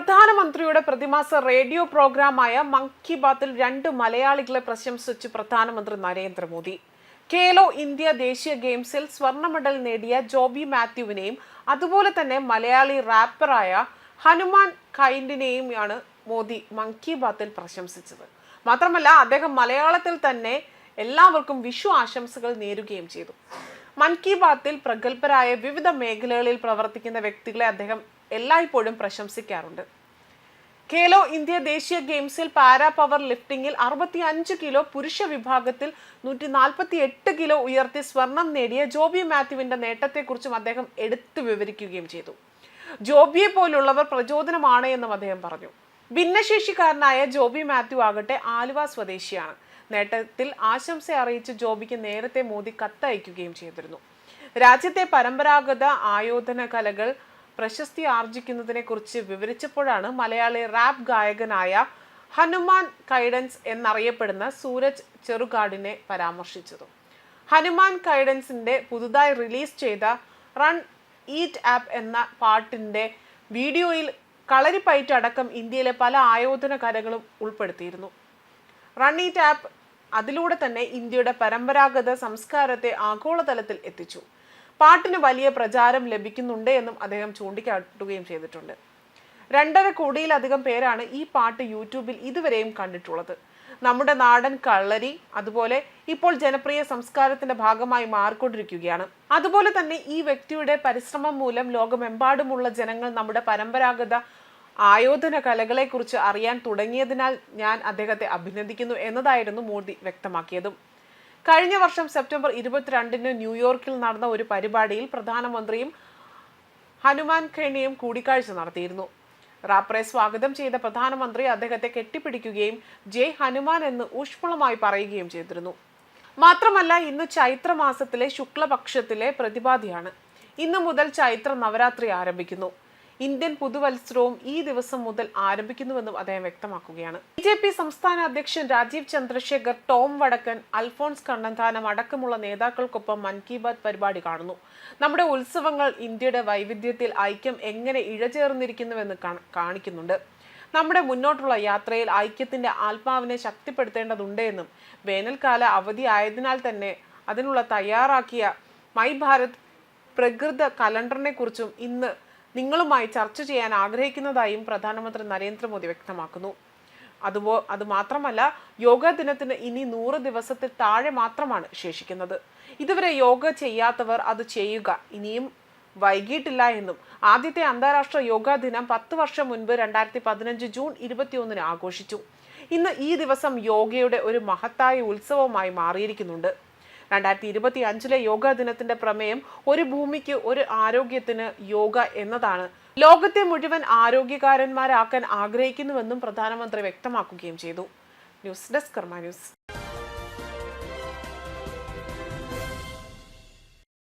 പ്രധാനമന്ത്രിയുടെ പ്രതിമാസ റേഡിയോ പ്രോഗ്രാമായ മൻ കി ബാത്തിൽ രണ്ട് മലയാളികളെ പ്രശംസിച്ചു പ്രധാനമന്ത്രി നരേന്ദ്രമോദി. കേലോ ഇന്ത്യ ദേശീയ ഗെയിംസിൽ സ്വർണ മെഡൽ നേടിയ ജോബി മാത്യുവിനെയും അതുപോലെ തന്നെ മലയാളി റാപ്പറായ ഹനുമാൻ കൈൻഡിനെയുമാണ് മോദി മൻ കി ബാത്തിൽ പ്രശംസിച്ചത്. മാത്രമല്ല അദ്ദേഹം മലയാളത്തിൽ തന്നെ എല്ലാവർക്കും വിഷു ആശംസകൾ നേരുകയും ചെയ്തു. മൻ കി ബാത്തിൽ പ്രഗത്ഭരായ വിവിധ മേഖലകളിൽ പ്രവർത്തിക്കുന്ന വ്യക്തികളെ അദ്ദേഹം എല്ലായ്പ്പോഴും പ്രശംസിക്കാറുണ്ട്. ഖേലോ ഇന്ത്യ ദേശീയ ഗെയിംസിൽ പാരാ പവർ ലിഫ്റ്റിംഗിൽ അറുപത്തി അഞ്ച് കിലോ പുരുഷ വിഭാഗത്തിൽ നൂറ്റി നാൽപ്പത്തി എട്ട് കിലോ ഉയർത്തി സ്വർണം നേടിയ ജോബി മാത്യുവിന്റെ നേട്ടത്തെക്കുറിച്ചും അദ്ദേഹം എടുത്തു വിവരിക്കുകയും ചെയ്തു. ജോബിയെ പോലുള്ളവർ പ്രചോദനമാണ് എന്നും അദ്ദേഹം പറഞ്ഞു. ഭിന്നശേഷിക്കാരനായ ജോബി മാത്യു ആകട്ടെ ആലുവ സ്വദേശിയാണ്. നേട്ടത്തിൽ ആശംസ അറിയിച്ച് ജോബിക്ക് നേരത്തെ മോദി കത്തയക്കുകയും ചെയ്തിരുന്നു. രാജ്യത്തെ പരമ്പരാഗത ആയോധന കലകൾ പ്രശസ്തി ആർജിക്കുന്നതിനെ കുറിച്ച് വിവരിച്ചപ്പോഴാണ് മലയാളി റാപ്പ് ഗായകനായ ഹനുമാൻ കൈഡൻസ് എന്നറിയപ്പെടുന്ന സൂരജ് ചെറുകാടിനെ പരാമർശിച്ചത്. ഹനുമാൻ കൈഡൻസിന്റെ പുതുതായി റിലീസ് ചെയ്ത റൺ ഈറ്റ് ആപ്പ് എന്ന പാട്ടിന്റെ വീഡിയോയിൽ കളരിപ്പയറ്റ് അടക്കം ഇന്ത്യയിലെ പല ആയോധന കലകളും ഉൾപ്പെടുത്തിയിരുന്നു. റൺ ഈറ്റ് ആപ്പ് അതിലൂടെ തന്നെ ഇന്ത്യയുടെ പരമ്പരാഗത സംസ്കാരത്തെ ആഗോളതലത്തിൽ എത്തിച്ചു. പാട്ടിന് വലിയ പ്രചാരം ലഭിക്കുന്നുണ്ട് എന്നും അദ്ദേഹം ചൂണ്ടിക്കാട്ടുകയും ചെയ്തിട്ടുണ്ട്. രണ്ടര കോടിയിലധികം പേരാണ് ഈ പാട്ട് യൂട്യൂബിൽ ഇതുവരെയും കണ്ടിട്ടുള്ളത്. നമ്മുടെ നാടൻ കള്ളരി അതുപോലെ ഇപ്പോൾ ജനപ്രിയ സംസ്കാരത്തിന്റെ ഭാഗമായി മാറിക്കൊണ്ടിരിക്കുകയാണ്. അതുപോലെ തന്നെ ഈ വ്യക്തിയുടെ പരിശ്രമം മൂലം ലോകമെമ്പാടുമുള്ള ജനങ്ങൾ നമ്മുടെ പരമ്പരാഗത ആയോധന കലകളെക്കുറിച്ച് അറിയാൻ തുടങ്ങിയതിനാൽ ഞാൻ അദ്ദേഹത്തെ അഭിനന്ദിക്കുന്നു എന്നതായിരുന്നു മോദി വ്യക്തമാക്കിയതും. കഴിഞ്ഞ വർഷം സെപ്റ്റംബർ ഇരുപത്തിരണ്ടിന് ന്യൂയോർക്കിൽ നടന്ന ഒരു പരിപാടിയിൽ പ്രധാനമന്ത്രിയും ഹനുമാൻ ഖേണിയും കൂടിക്കാഴ്ച നടത്തിയിരുന്നു. റാപ്രെ സ്വാഗതം ചെയ്ത പ്രധാനമന്ത്രി അദ്ദേഹത്തെ കെട്ടിപ്പിടിക്കുകയും ജയ് ഹനുമാൻ എന്ന് ഊഷ്മളമായി പറയുകയും ചെയ്തിരുന്നു. മാത്രമല്ല ഇന്ന് ചൈത്രമാസത്തിലെ ശുക്ലപക്ഷത്തിലെ പ്രതിപാദിയാണ് ഇന്നു മുതൽ ചൈത്ര നവരാത്രി ആരംഭിക്കുന്നു. ഇന്ത്യൻ പുതുവത്സരവും ഈ ദിവസം മുതൽ ആരംഭിക്കുന്നുവെന്നും അദ്ദേഹം വ്യക്തമാക്കുകയാണ്. ബി ജെ പി സംസ്ഥാന അധ്യക്ഷൻ രാജീവ് ചന്ദ്രശേഖർ ടോം വടക്കൻ അൽഫോൺസ് കണ്ണന്താനം അടക്കമുള്ള നേതാക്കൾക്കൊപ്പം മൻ കി ബാത് പരിപാടി കാണുന്നു. നമ്മുടെ ഉത്സവങ്ങൾ ഇന്ത്യയുടെ വൈവിധ്യത്തിൽ ഐക്യം എങ്ങനെ ഇഴചേർന്നിരിക്കുന്നുവെന്ന് കാണിക്കുന്നുണ്ട്. നമ്മുടെ മുന്നോട്ടുള്ള യാത്രയിൽ ഐക്യത്തിന്റെ ആത്മാവിനെ ശക്തിപ്പെടുത്തേണ്ടതുണ്ട് എന്നും വേനൽക്കാല അവധി ആയതിനാൽ തന്നെ അതിനുള്ള തയ്യാറാക്കിയ മൈ ഭാരത് പ്രകൃത കലണ്ടറിനെ കുറിച്ചും ഇന്ന് നിങ്ങളുമായി ചർച്ച ചെയ്യാൻ ആഗ്രഹിക്കുന്നതായും പ്രധാനമന്ത്രി നരേന്ദ്രമോദി വ്യക്തമാക്കുന്നു. അതുപോ അത് മാത്രമല്ല യോഗ ദിനത്തിന് ഇനി നൂറ് ദിവസത്തിൽ താഴെ മാത്രമാണ് ശേഷിക്കുന്നത്. ഇതുവരെ യോഗ ചെയ്യാത്തവർ അത് ചെയ്യുക. ഇനിയും വൈകിട്ടില്ല എന്നും. ആദ്യത്തെ അന്താരാഷ്ട്ര യോഗാ ദിനം പത്ത് വർഷം മുൻപ് രണ്ടായിരത്തി പതിനഞ്ച് ജൂൺ ഇരുപത്തിയൊന്നിന് ആഘോഷിച്ചു. ഇന്ന് ഈ ദിവസം യോഗയുടെ ഒരു മഹത്തായ ഉത്സവമായി മാറിയിരിക്കുന്നുണ്ട്. രണ്ടായിരത്തി ഇരുപത്തി അഞ്ചിലെ യോഗാ ദിനത്തിന്റെ പ്രമേയം ഒരു ഭൂമിക്ക് ഒരു ആരോഗ്യത്തിന് യോഗ എന്നതാണ്. ലോകത്തെ മുഴുവൻ ആരോഗ്യകാരന്മാരാക്കാൻ ആഗ്രഹിക്കുന്നുവെന്നും പ്രധാനമന്ത്രി വ്യക്തമാക്കുകയും ചെയ്തു. News desk Karma news.